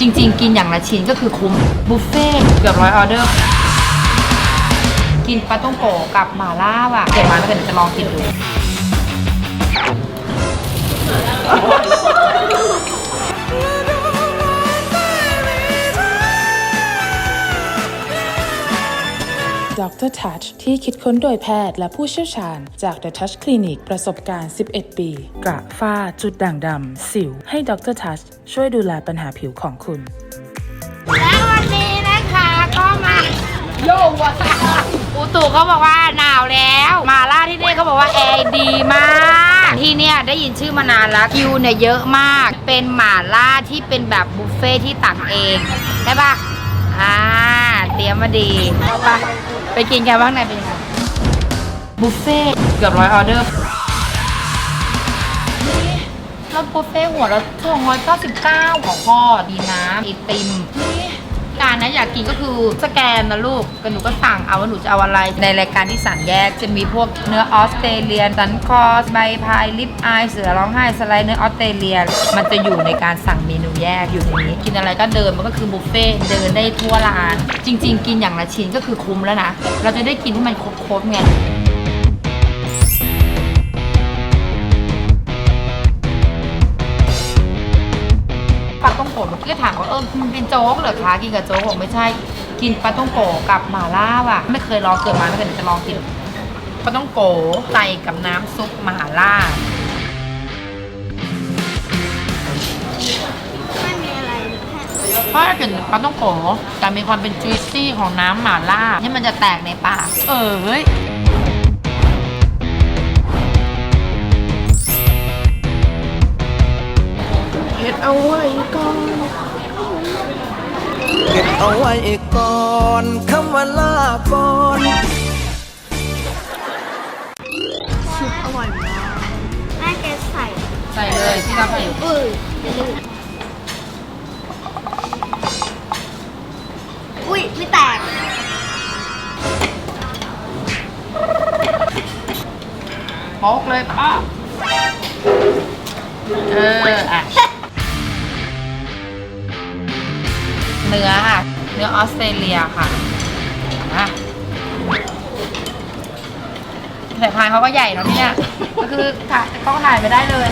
จริง ๆ กินอย่างละชิ้นก็คือคุ้มบุฟเฟ่ต์เกือบร้อยออเดอร์ กินปลาต้องโกะกับหม่าล่าอะเกิดมาแล้วเดี๋ยวจะลองกินดู ดรทัชที่คิดค้นโดยแพทย์และผู้เชี่ยวชาญจาก The Touch Clinic ประสบการณ์ 11 ปี กระฝ้าจุดด่างดำ สิว ให้ดรทัชช่วยดูแลปัญหาผิวของคุณ และวันนี้นะคะก็มาโยวะอูตู่เขาบอกว่าหนาวแล้ว มาล่าที่นี่เขาบอกว่าแอร์ดีมากที่เนี่ยได้ยินชื่อมานานแล้วคิวเนี่ยเยอะมาก เป็นหมาล่าที่เป็นแบบบุฟเฟ่ที่ตักเองใช่ปะอ่า เตรียมมาดีไปไปกินกันว่าข้างในเป็นยังไงบุฟเฟ่เกือบร้อยออเดอร์แล้วบุฟเฟ่ต์หัวละ299ของพ่อดีน้ำอีติม การนะอยากกินก็คือสแกนนะลูกก็หนูก็สั่งเอาว่าหนูจะเอาอะไร ในรายการที่สั่งแยกจะมีพวกเนื้อออสเตรเลียสันคอสใบพายลิปอายเสือร้องไห้สไลด์เนื้อออสเตรเลีย มันจะอยู่ในการสั่งเมนูแยกอยู่ในนี้กินอะไรก็เดินมันก็คือบุฟเฟ่ต์เดินได้ทั่วร้าน จริง ๆ กินอย่างละชิ้นก็คือคุ้มแล้วนะ เราจะได้กินที่มันครบๆไง ก็ถามว่าเออมันเป็นโจ๊กเหรอคะกินกับโจ๊กบอกไม่ใช่กินปลาต้องโกะกับหม่าล่าว่ะ ไม่เคยลองเกิดมาไม่เคยจะลองกินปลาต้องโกะใส่กับน้ำซุปหม่าล่าไม่มีอะไรแค่เพราะถ้าเกิดปลาต้องโกะแต่มีความเป็นจุยซี่ของน้ำหม่าล่าที่มันจะแตกในปากเออเฮ้ยเก็บเอาไว้ คำว่าลาก่อนซุปอร่อยมากแม่แกใส่ใส่เลยที่เราใส่อยู่อุ้ยอย่าลืมอุ้ยไม่แตกโป๊กเลยป้าเอออะ เนื้อค่ะ เนื้อออสเตรเลียค่ะอะแต่พายเขาก็ใหญ่เนอะเนี่ย ก็คือถ่ายกล้องถ่ายไม่ได้เลย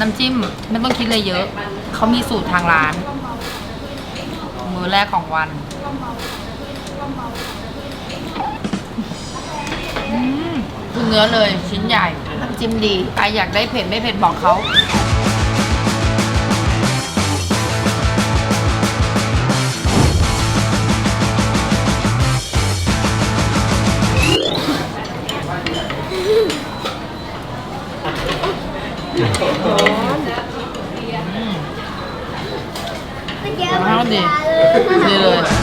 น้ำจิ้มไม่ต้องคิดเลยเยอะ เขามีสูตรทางร้าน มือแรกของวัน อืม คือเนื้อเลยชิ้นใหญ่น้ำจิ้มดีใครอยากได้เผ็ดไม่เผ็ดบอกเขาเมื่อ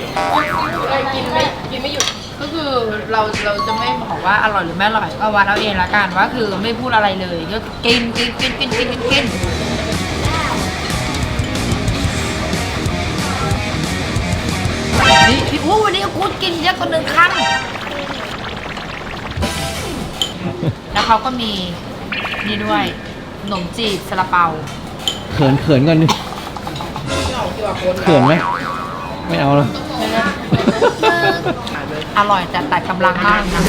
กี้เอามันให้ดีเลยดีเลยก็คือเราเราจะไม่บอกว่าอร่อยหรือไม่อร่อยก็วัดเอาเองละกันว่าคือไม่พูดอะไรเลยก็กินกินกินกินกินกินกินนี่พี่อู้วันนี้กูกินเยอะกว่าหนึ่งคำแล้วเขาก็มีนี่ด้วยขนมจีบซาลาเปาเขินเขินก่อนดิเขินไหม ไม่เอาแล้ว อร่อยแต่ตัดกำลังมากนะ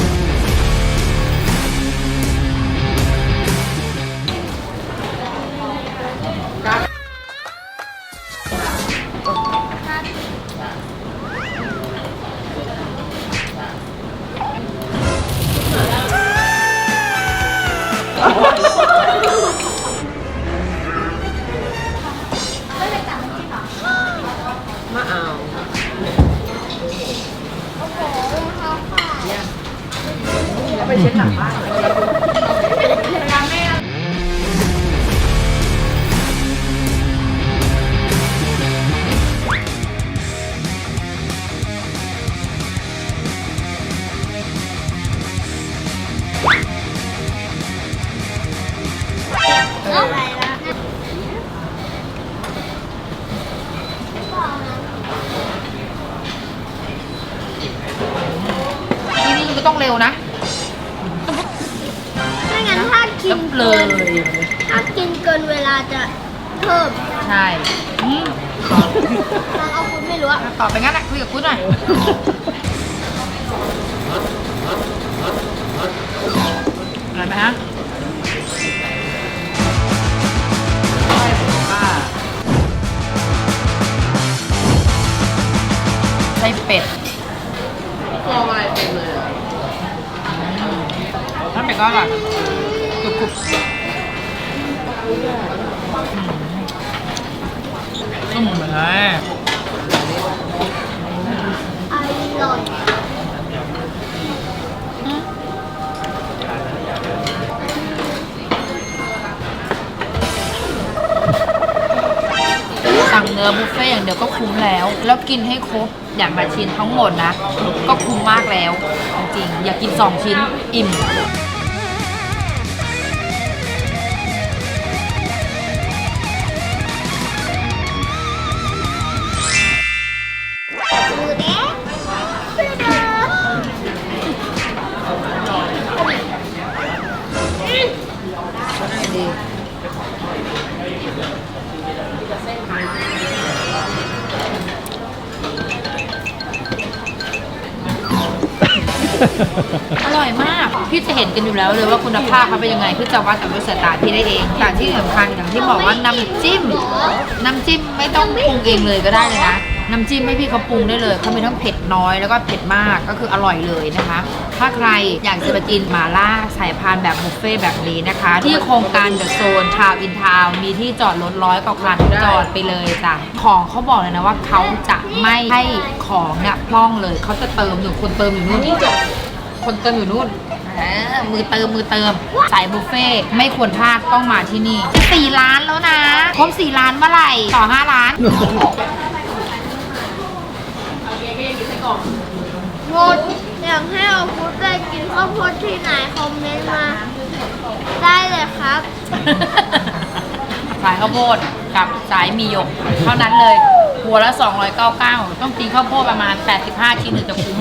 ไปเช็ดหลังบ้านี่นี่ต้องเร็วนะ เลเกิยนถ้ากินเกินเวลาจะเพิ่มใช่อืมลองเอาคุณไม่รู้อะตอบไปงั้นแหละคุยกับคุณหน่อยอะไรไหมฮะไส้เป็ดฟองอะไรเต็มเลยอะท่านเป็ดก็อร่อยกรุบกรุบ อืมเลยอร่อยสั่งเนื้อบุฟเฟ่อย่างเดียวก็คุ้มแล้ว แล้วกินให้ครบอย่างละชิ้นทั้งหมดนะ ก็คุ้มมากแล้วจริงๆอย่ากิน2ชิ้นอิ่ม อร่อยมาก พี่จะเห็นกันอยู่แล้วเลยว่าคุณภาพเขาเป็นยังไงพี่จะวัดจากด้วยสายตาพี่ได้เอง แต่ที่สำคัญอย่างที่บอกว่าน้ำจิ้ม น้ำจิ้มไม่ต้องปรุงเองเลยก็ได้เลยนะ น้ำจิ้มให้พี่เขาปรุงได้เลยเขามีทั้งเผ็ดน้อยแล้วก็เผ็ดมากก็คืออร่อยเลยนะคะ ถ้าใครอยากจะไปกินหมาล่าสายพานแบบบุฟเฟ่ต์แบบนี้นะคะ ที่โครงการเดอะโซนทาวอินทาวมีที่จอดรถร้อยกว่าคันจอดไปเลยจ้ะของเขาบอกเลยนะว่าเขาจะไม่ให้ของเนี่ยพร่องเลยเขาจะเติมอยู่คนเติมอยู่นู่นคนเติมอยู่นู่นอ่ามือเติมมือเติม สายบุฟเฟ่ต์ไม่ควรพลาดต้องมาที่นี่จะสี่ล้านแล้วนะ ครบสี่ล้านเมื่อไหร่ ต่อห้าล้าน พดอยากให้เอาพุดได้กินข้าวโพดที่ไหนคอมเมนต์มา ได้เลยครับ สายข้าวโพดกับสายหมีหยก เท่านั้นเลย หัวละ 299 ต้องกินข้าวโพดประมาณ 85 ชิ้นถึงจะคุ้ม